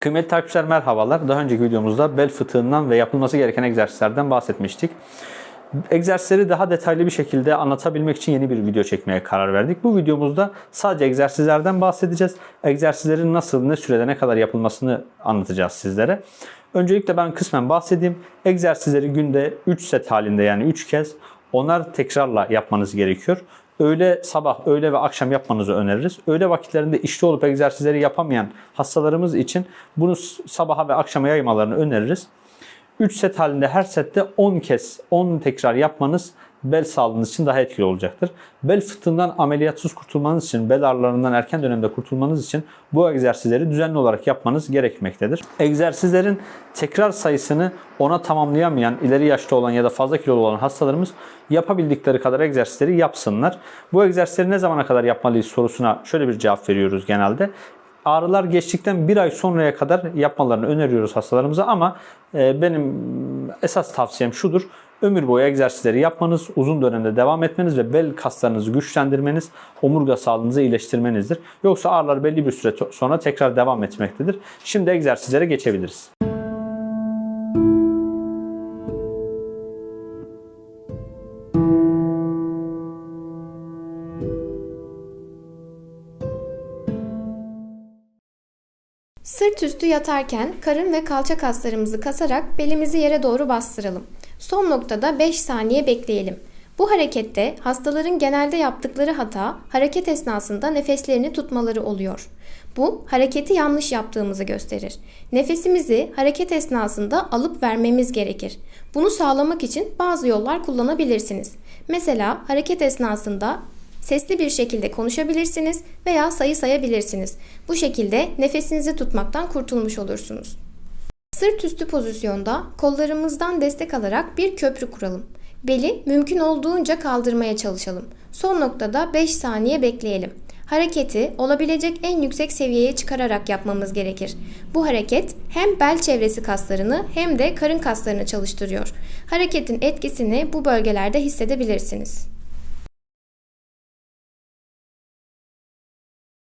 Kıymetli takipçiler merhabalar. Daha önceki videomuzda bel fıtığından ve yapılması gereken egzersizlerden bahsetmiştik. Egzersizleri daha detaylı bir şekilde anlatabilmek için yeni bir video çekmeye karar verdik. Bu videomuzda sadece egzersizlerden bahsedeceğiz. Egzersizlerin nasıl, ne sürede, ne kadar yapılmasını anlatacağız sizlere. Öncelikle ben kısmen bahsedeyim. Egzersizleri günde 3 set halinde yani 3 kez onar tekrarla yapmanız gerekiyor. Öğle, sabah, öğle ve akşam yapmanızı öneririz. Öğle vakitlerinde işte olup egzersizleri yapamayan hastalarımız için bunu sabaha ve akşama yaymalarını öneririz. 3 set halinde her sette 10 kez 10 tekrar yapmanız bel sağlığınız için daha etkili olacaktır. Bel fıtığından ameliyatsız kurtulmanız için, bel ağrılarından erken dönemde kurtulmanız için bu egzersizleri düzenli olarak yapmanız gerekmektedir. Egzersizlerin tekrar sayısını ona tamamlayamayan, ileri yaşta olan ya da fazla kilolu olan hastalarımız yapabildikleri kadar egzersizleri yapsınlar. Bu egzersizleri ne zamana kadar yapmalıyız sorusuna şöyle bir cevap veriyoruz genelde ağrılar geçtikten bir ay sonraya kadar yapmalarını öneriyoruz hastalarımıza ama e, benim esas tavsiyem şudur. Ömür boyu egzersizleri yapmanız, uzun dönemde devam etmeniz ve bel kaslarınızı güçlendirmeniz, omurga sağlığınızı iyileştirmenizdir. Yoksa ağrılar belli bir süre sonra tekrar devam etmektedir. Şimdi egzersizlere geçebiliriz. Sırt üstü yatarken karın ve kalça kaslarımızı kasarak belimizi yere doğru bastıralım. Son noktada 5 saniye bekleyelim. Bu harekette hastaların genelde yaptıkları hata hareket esnasında nefeslerini tutmaları oluyor. Bu hareketi yanlış yaptığımızı gösterir. Nefesimizi hareket esnasında alıp vermemiz gerekir. Bunu sağlamak için bazı yollar kullanabilirsiniz. Mesela hareket esnasında Sesli bir şekilde konuşabilirsiniz veya sayı sayabilirsiniz. Bu şekilde nefesinizi tutmaktan kurtulmuş olursunuz. Sırt üstü pozisyonda kollarımızdan destek alarak bir köprü kuralım. Beli mümkün olduğunca kaldırmaya çalışalım. Son noktada 5 saniye bekleyelim. Hareketi olabilecek en yüksek seviyeye çıkararak yapmamız gerekir. Bu hareket hem bel çevresi kaslarını hem de karın kaslarını çalıştırıyor. Hareketin etkisini bu bölgelerde hissedebilirsiniz.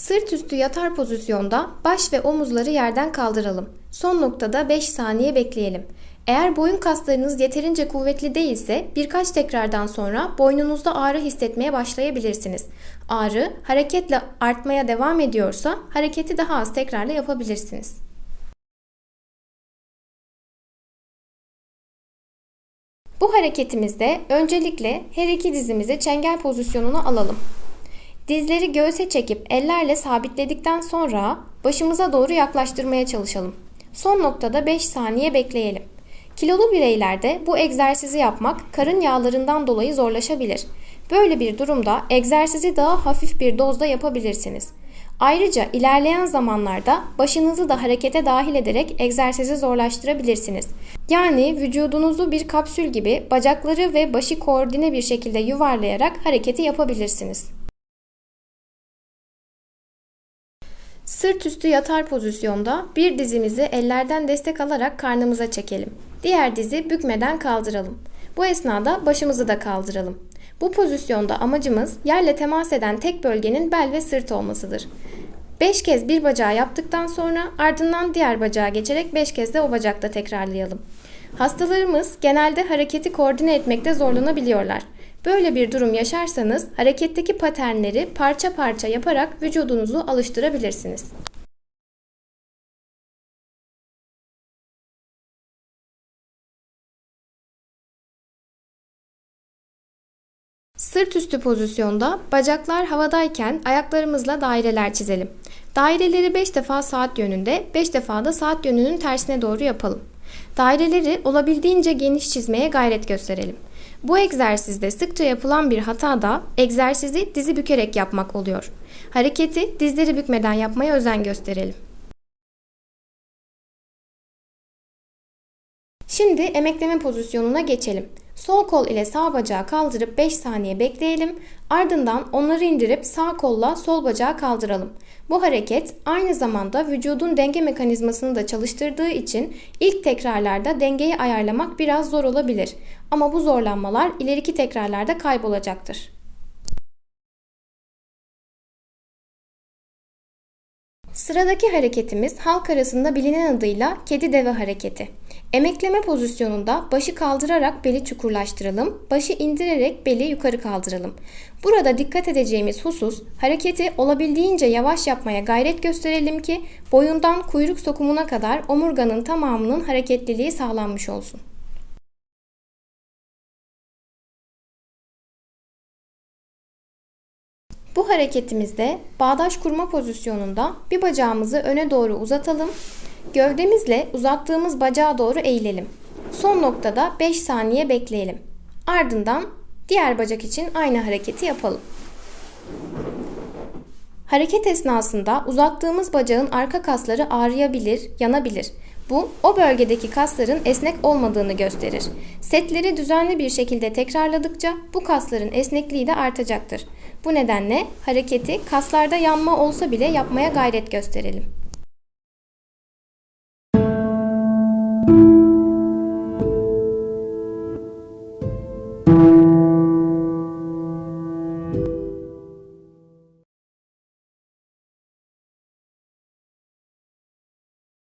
Sırt üstü yatar pozisyonda baş ve omuzları yerden kaldıralım. Son noktada 5 saniye bekleyelim. Eğer boyun kaslarınız yeterince kuvvetli değilse birkaç tekrardan sonra boynunuzda ağrı hissetmeye başlayabilirsiniz. Ağrı hareketle artmaya devam ediyorsa hareketi daha az tekrarla yapabilirsiniz. Bu hareketimizde öncelikle her iki dizimizi çengel pozisyonuna alalım. Dizleri göğse çekip ellerle sabitledikten sonra başımıza doğru yaklaştırmaya çalışalım. Son noktada 5 saniye bekleyelim. Kilolu bireylerde bu egzersizi yapmak karın yağlarından dolayı zorlaşabilir. Böyle bir durumda egzersizi daha hafif bir dozda yapabilirsiniz. Ayrıca ilerleyen zamanlarda başınızı da harekete dahil ederek egzersizi zorlaştırabilirsiniz. Yani vücudunuzu bir kapsül gibi bacakları ve başı koordine bir şekilde yuvarlayarak hareketi yapabilirsiniz. Sırt üstü yatar pozisyonda bir dizimizi ellerden destek alarak karnımıza çekelim. Diğer dizi bükmeden kaldıralım. Bu esnada başımızı da kaldıralım. Bu pozisyonda amacımız yerle temas eden tek bölgenin bel ve sırt olmasıdır. 5 kez bir bacağı yaptıktan sonra ardından diğer bacağa geçerek 5 kez de o bacakta tekrarlayalım. Hastalarımız genelde hareketi koordine etmekte zorlanabiliyorlar. Böyle bir durum yaşarsanız hareketteki paternleri parça parça yaparak vücudunuzu alıştırabilirsiniz. Sırt üstü pozisyonda bacaklar havadayken ayaklarımızla daireler çizelim. Daireleri 5 defa saat yönünde, 5 defa da saat yönünün tersine doğru yapalım. Daireleri olabildiğince geniş çizmeye gayret gösterelim. Bu egzersizde sıkça yapılan bir hata da egzersizi dizi bükerek yapmak oluyor. Hareketi dizleri bükmeden yapmaya özen gösterelim. Şimdi emekleme pozisyonuna geçelim. Sol kol ile sağ bacağı kaldırıp 5 saniye bekleyelim. Ardından onları indirip sağ kolla sol bacağı kaldıralım. Bu hareket aynı zamanda vücudun denge mekanizmasını da çalıştırdığı için ilk tekrarlarda dengeyi ayarlamak biraz zor olabilir. Ama bu zorlanmalar ileriki tekrarlarda kaybolacaktır. Sıradaki hareketimiz halk arasında bilinen adıyla kedi deve hareketi. Emekleme pozisyonunda başı kaldırarak beli çukurlaştıralım, başı indirerek beli yukarı kaldıralım. Burada dikkat edeceğimiz husus hareketi olabildiğince yavaş yapmaya gayret gösterelim ki boyundan kuyruk sokumuna kadar omurganın tamamının hareketliliği sağlanmış olsun. Bu hareketimizde bağdaş kurma pozisyonunda bir bacağımızı öne doğru uzatalım. Gövdemizle uzattığımız bacağa doğru eğilelim. Son noktada 5 saniye bekleyelim. Ardından diğer bacak için aynı hareketi yapalım. Hareket esnasında uzattığımız bacağın arka kasları ağrıyabilir, yanabilir. Bu o bölgedeki kasların esnek olmadığını gösterir. Setleri düzenli bir şekilde tekrarladıkça bu kasların esnekliği de artacaktır. Bu nedenle hareketi kaslarda yanma olsa bile yapmaya gayret gösterelim.